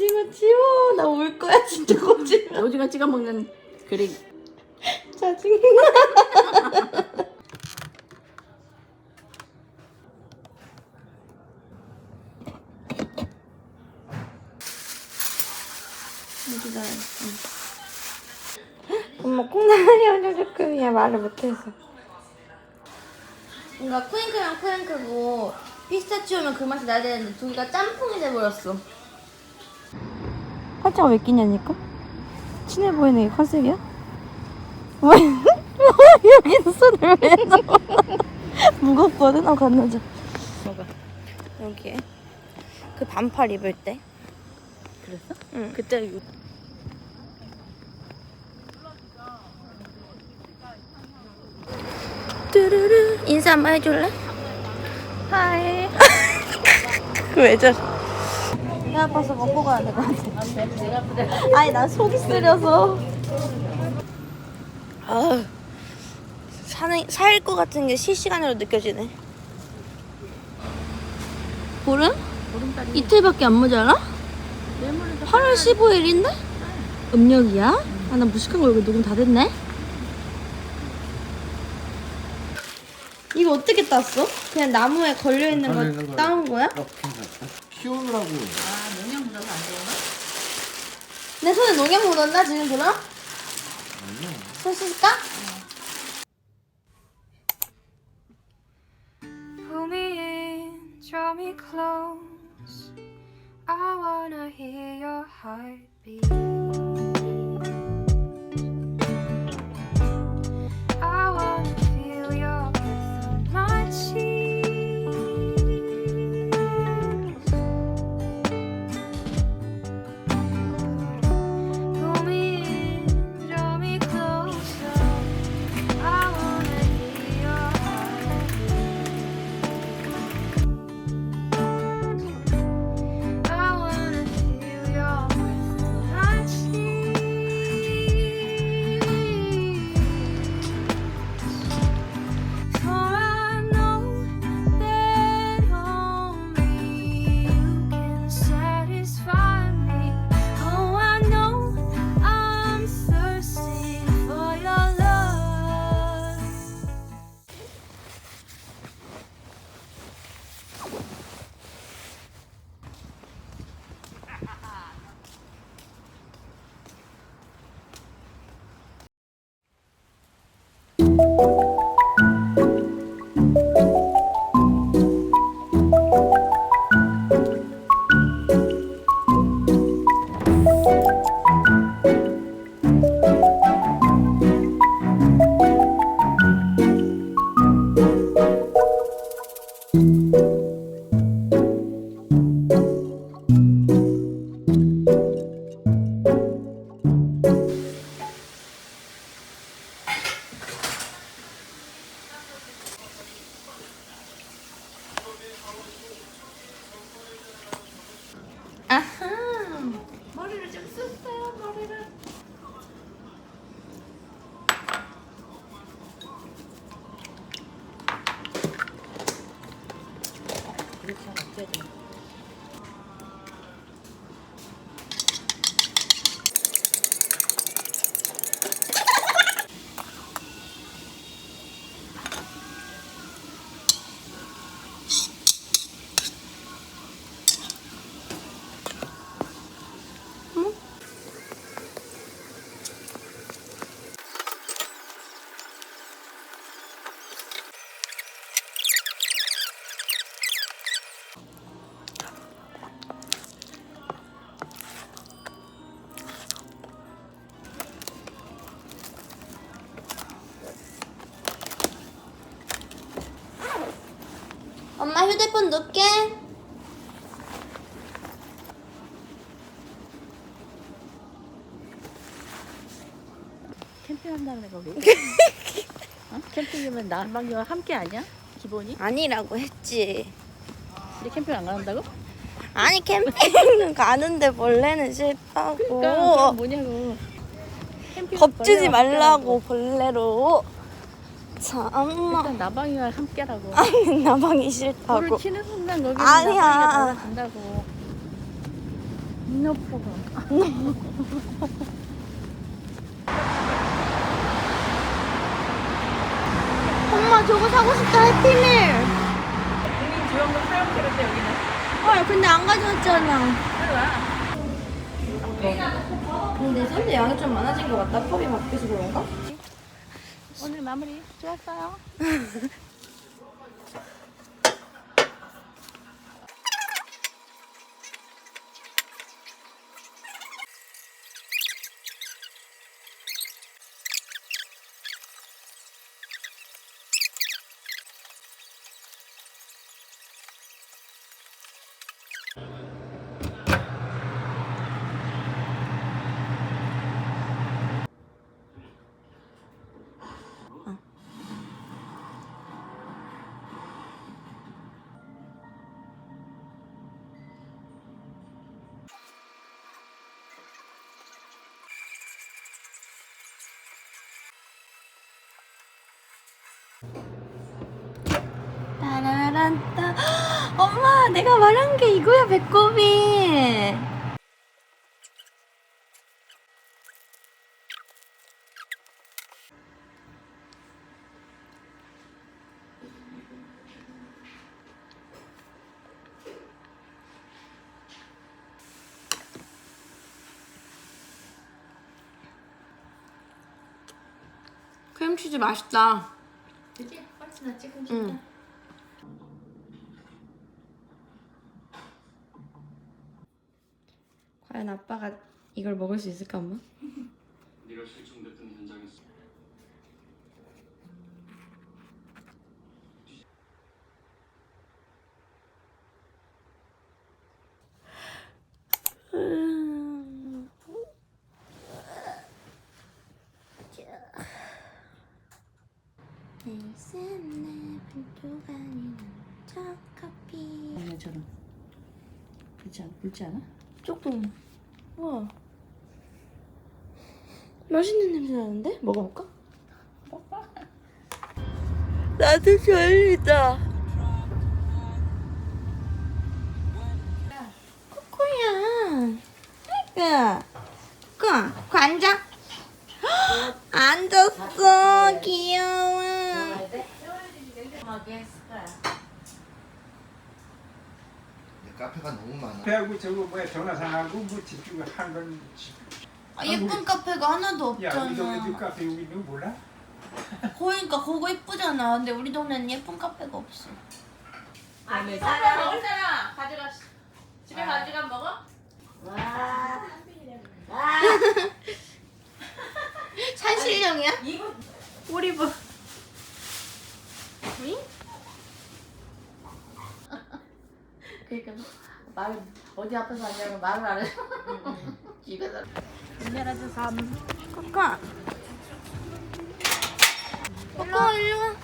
오징어 치워. 나 울 거야 진짜 오징어. 오징어 찍어 먹는 그림. 짜증나. 여기다. 엄마 콩나물이 완전 조금이야 말을 못해서. 뭔가 쿠잉크랑 쿠잉크고 피스타치오면 그 맛이 나야 되는데 두 개가 짬뽕이 돼버렸어. 팔자가 왜 끼냐니까? 친해 보이는 게 컨셉이야? 왜? 여기 손을 왜 넣어? 무겁거든? 아, 건너자. 뭐가? 여기에. 그 반팔 입을 때. 그랬어? 응. 그때 이거 뚜루루. 인사 한번 해줄래? 하이. 그왜 저래? 배 아파서 먹고 가야 될 것 같아. 아니, 난 속이 쓰려서. 아 사는, 살것 같은 게 실시간으로 느껴지네. 보름? 이틀밖에 안 모자라? 내물에서 8월 15일인데? 음력이야? 아, 나 무식한 거 여기 녹음 다 됐네? 이거 어떻게 땄어? 그냥 나무에 걸려있는 거 거. 따온 거야? 어, 괜찮다. 키우느라고 아 농약 묻어서 안 되나? 내 손에 농약 묻었나 지금 그럼? 손 씻을까? Pull me in, draw me close. I wanna hear your heartbeat. 이렇게 하면 돼? 엄 휴대폰 놓게 캠핑한다는 애가 왜? 어? 캠핑이면 난방이와 함께 아니야? 기본이? 아니라고 했지 우리 캠핑 안 간다고? 아니 캠핑은 가는데 벌레는 싫다고 그러니까 뭐냐고. 캠핑 겁주지 벌레와 말라고 벌레로 참나. 일단 나방이와 함께라고. 아니 나방이 불을 싫다고 치는 순간 거기 아니야. 나방이가 달라진다고. 인어포가. 엄마 저거 사고 싶다 해피밀. 국민 지원금 사용체인데 여기는. 헐 근데 안 가져왔잖아. 근데 샌드 양이 좀 많아진 것 같다. 컵이 바뀌어서 그런가? 오늘 마무리 좋았어요. 따라란따. 엄마 내가 말한 게 이거야 배꼽이. 크림치즈 맛있다. 그치? 훨씬 낫지, 그럼 응. 과연 아빠가 이걸 먹을 수 있을까 엄마? 네가 실종됐던 현장에서. 그렇지? 붉지 않아? 조금. 우와. 맛있는 냄새 나는데? 먹어볼까? 나도 졸리다. 코코야. 아이고. 코코, 코 앉아. 헉, 앉았어. 귀여워. 근데 카페가 너무 많아. 배하고 저거 뭐야 전화상하고 뭐 집중 한건 아, 예쁜 카페가 하나도 야 우리 동네 없잖아. 카페 여기 있는 거 몰라? 그러니까 그거 이쁘잖아. 근데 우리 동네는 예쁜 카페가 없어. 아기 사람 먹을 사람 가져가. 집에 가져가 먹어? 산신령이야? 이거 우리 뭐? 그러니까 말 어디 앞에서 하냐고 말을 안 해. 집에서. 미네랄즈 3. 코코. 코코 일로 와.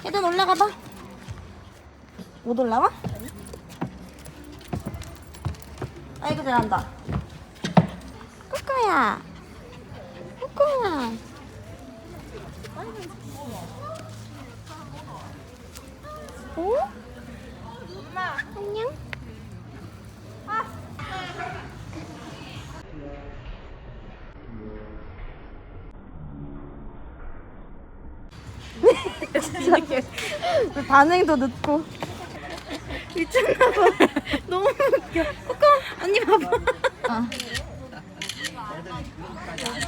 계단 올라가 봐. 못 올라와? 아이고 잘한다. 코코야. 코코야. 오? 엄마. 안녕. 반응도 늦고. 미쳤나봐. 너무 웃겨. 코코 언니 봐봐. 어.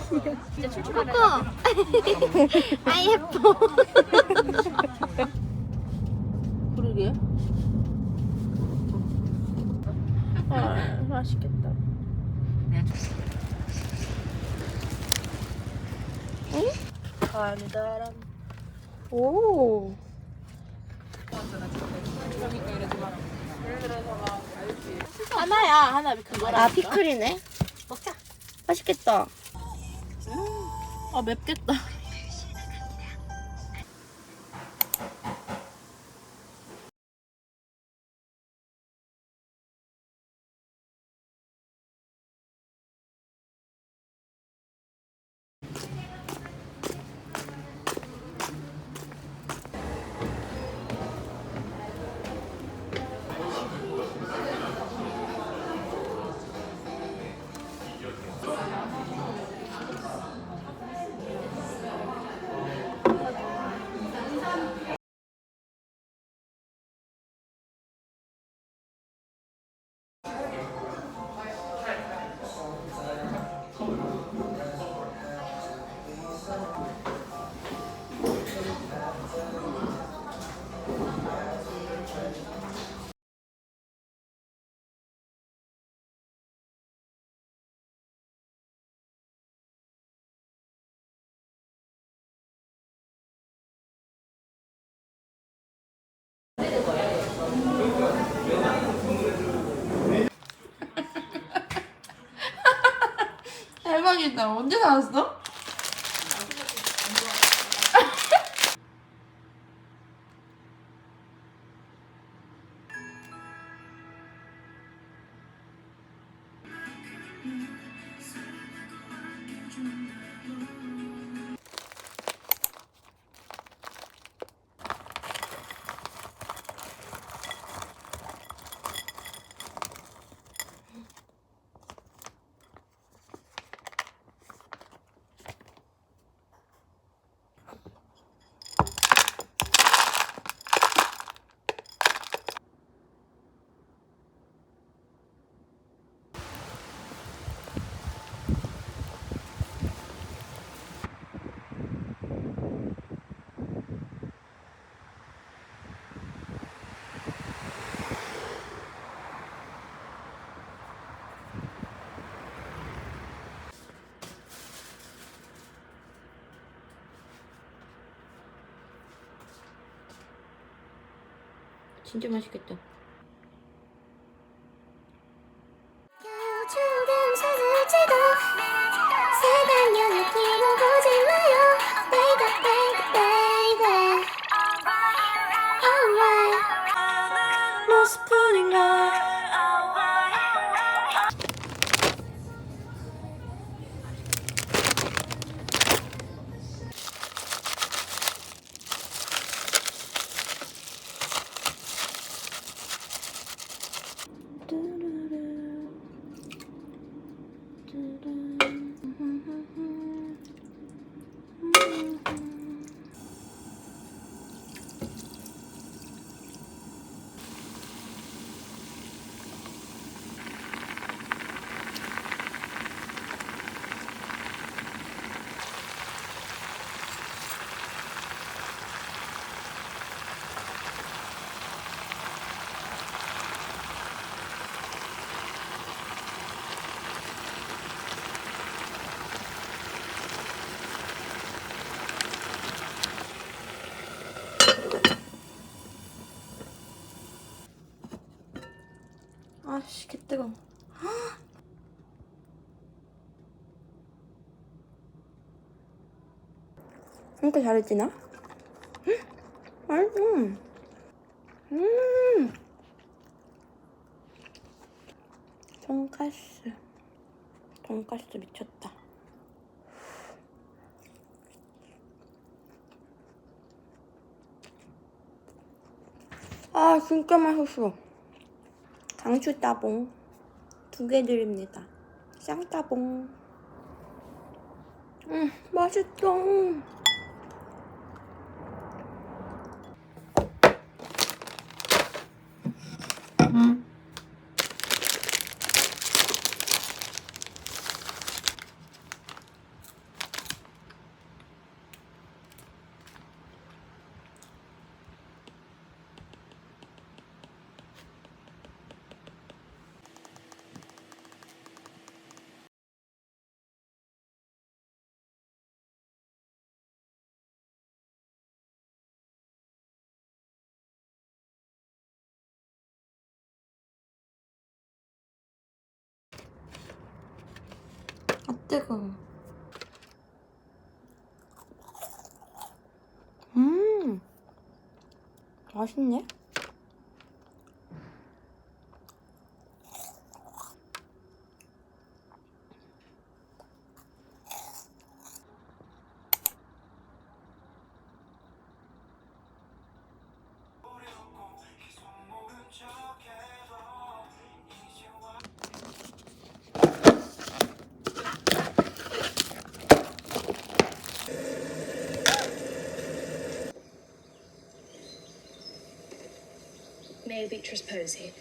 코코 아 예뻐 그러게. 아 맛있겠다 응? 달달한 오 하나야, 하나 그거라. 아 피클이네 먹자. 맛있겠다 아 맵겠다. 대박이다. 언제 나왔어? 진짜 맛있겠다. 뜨거. 이렇게 잘해지나? 맛있어. 음. 돈가스. 돈가스 미쳤다. 아 진짜 맛있어. 강추 따봉 두 개 드립니다. 쌍따봉. 음 맛있다. 아 뜨거워. 음 맛있네. Beatrice Posey.